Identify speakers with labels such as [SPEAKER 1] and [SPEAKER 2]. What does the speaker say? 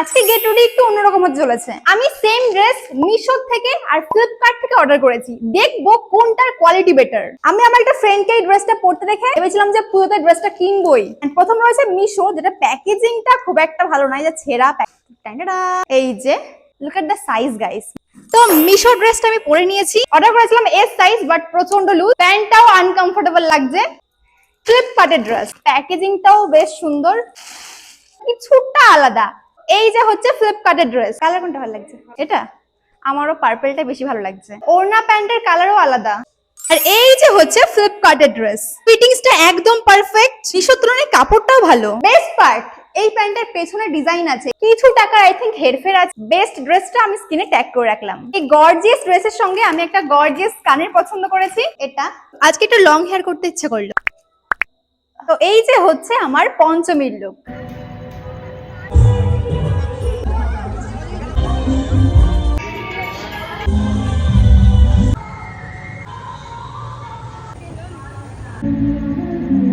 [SPEAKER 1] আজকে get ready একটু অন্যরকম হতে চলেছে। আমি সেম ড্রেস মিশো থেকে আর ফ্লিপকার্ট থেকে অর্ডার করেছি। দেখব কোনটার কোয়ালিটি বেটার আমি আমার একটা ফ্রেন্ডকে এই ড্রেসটা পরতে দেখে ভেবেছিলাম যে পুজোতে ড্রেসটা কিনবই। প্রথম রয়েছে মিশো, যেটা প্যাকেজিংটা খুব একটা ভালো নয়, যে ছেঁড়া এই যে look at the size guys তো মিশো ড্রেসটা আমি পরে নিয়েছি। অর্ডার করেছিলাম এস সাইজ বাট প্রচণ্ড লুজ প্যান্টটাও আনকমফোর্টেবল লাগছে। ফ্লিপকার্টের ড্রেস প্যাকেজিংটাও বেশ সুন্দর। কিছুটা আলাদা। এই যে হচ্ছে ফ্লিপকার্টের ড্রেস কালার কোনটা ভালো লাগছে? এটা? আমারও পার্পলটা বেশি ভালো লাগছে। ওড়না প্যান্টের কালারও আলাদা। আর এই যে হচ্ছে ফ্লিপকার্টের ড্রেস ফিটিংসটা একদম পারফেক্ট মিশোর তুলনায় কাপড়টাও ভালো। বেস্ট পার্ট এই প্যান্টের পেছনে ডিজাইন আছে। কিছু টাকা আই থিঙ্ক হেরফের আছে। বেস্ট ড্রেসটা আমি স্কিনে ট্যাগ করে রাখলাম। এই গর্জিয়াস ড্রেসের সঙ্গে আমি একটা গর্জিয়াস কানের পছন্দ করেছি। এটা? আজকে একটু লং হেয়ার করতে ইচ্ছে করল। তো এই যে হচ্ছে আমার পঞ্চমীর লুক Thank you.